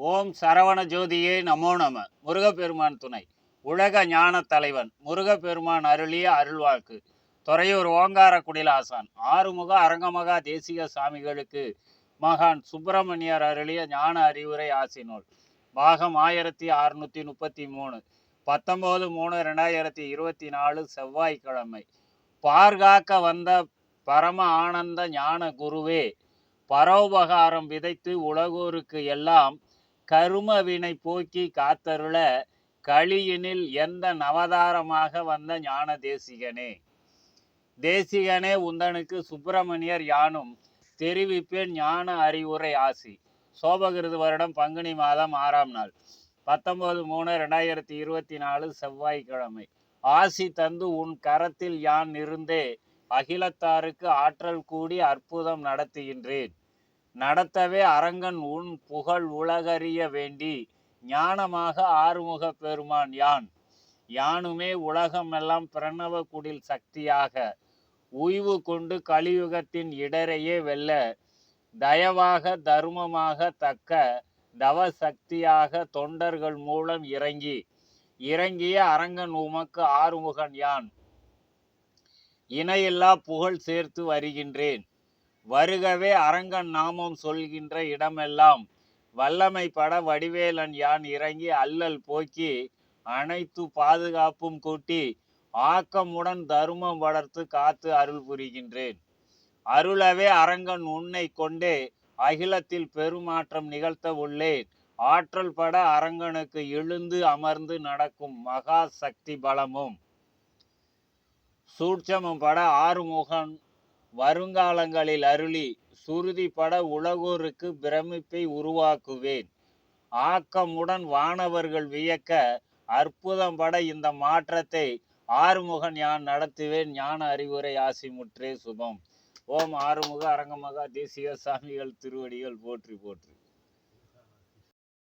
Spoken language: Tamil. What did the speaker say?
ஓம் சரவண ஜோதியே நமோ நம. முருகப்பெருமான் துணை. உலக ஞான தலைவன் முருகப்பெருமான் அருளிய அருள்வாக்கு. துறையூர் ஓங்கார குடிலாசான் ஆறுமுக அரங்கமகா தேசிக சாமிகளுக்கு மகான் சுப்பிரமணியர் அருளிய ஞான அறிவுரை ஆசினோல். பாகம் ஆயிரத்தி அறுநூத்தி முப்பத்தி மூணு. பத்தொம்போது மூணு ரெண்டாயிரத்தி இருபத்தி நாலு செவ்வாய்க்கிழமை. பார்காக்க வந்த பரம ஆனந்த ஞான குருவே பரோபகாரம் விதைத்து உலகோருக்கு எல்லாம் கரும வினை போக்கி காத்தருள களியினில் எந்த நவதாரமாக வந்த ஞான தேசிகனே? தேசிகனே உந்தனுக்கு சுப்பிரமணியர் யானும் தெரிவிப்பேன் ஞான அறிவுரை ஆசி. சோபகிருது வருடம் பங்குனி மாதம் ஆறாம் நாள். பத்தொன்பது மூணு ரெண்டாயிரத்தி இருபத்தி நாலு செவ்வாய்க்கிழமை. ஆசி தந்து உன் கரத்தில் யான் இருந்தே அகிலத்தாருக்கு ஆற்றல் கூடி அற்புதம் நடத்துகின்றேன். நடத்தவே அரங்கன் உன் புகழ் உலகறிய வேண்டி ஞானமாக ஆறுமுக பெருமான் யான். யானுமே உலகமெல்லாம் பிரணவ குடில் சக்தியாக உய்வு கொண்டு கலியுகத்தின் இடரையே வெல்ல தயவாக தர்மமாக தக்க தவ சக்தியாக தொண்டர்கள் மூலம் இறங்கி இறங்கிய அரங்கன் உமக்கு ஆறுமுகன் யான். இணையில்லா புகழ் சேர்த்து வருகின்றேன். வருகவே அரங்கன் நாமம் சொல்கின்ற இடமெல்லாம். வல்லமை பட வடிவேலன் யான் இறங்கி அல்லல் போக்கி அனைத்து பாதுகாப்பும் கூட்டி ஆக்கமுடன் தருமம் வளர்த்து காத்து அருள் புரிகின்றேன். அருளவே அரங்கன் உன்னை கொண்டே அகிலத்தில் பெருமாற்றம் நிகழ்த்த உள்ளேன். ஆற்றல் பட அரங்கனுக்கு எழுந்து அமர்ந்து நடக்கும் மகா சக்தி பலமும். சூட்சமம் பட ஆறுமுகன் வருங்காலங்களில் அருளி சுருதி பட உலகோருக்கு பிரமிப்பை உருவாக்குவேன். ஆக்கமுடன் வானவர்கள் வியக்க அற்புதம் பட இந்த மாற்றத்தை ஆறுமுகன் யான் நடத்துவேன். ஞான அறிவுரை ஆசி முற்றே சுபம். ஓம் ஆறுமுக அரங்கமகா தேசிய சாமிகள் திருவடிகள் போற்றி போற்றி.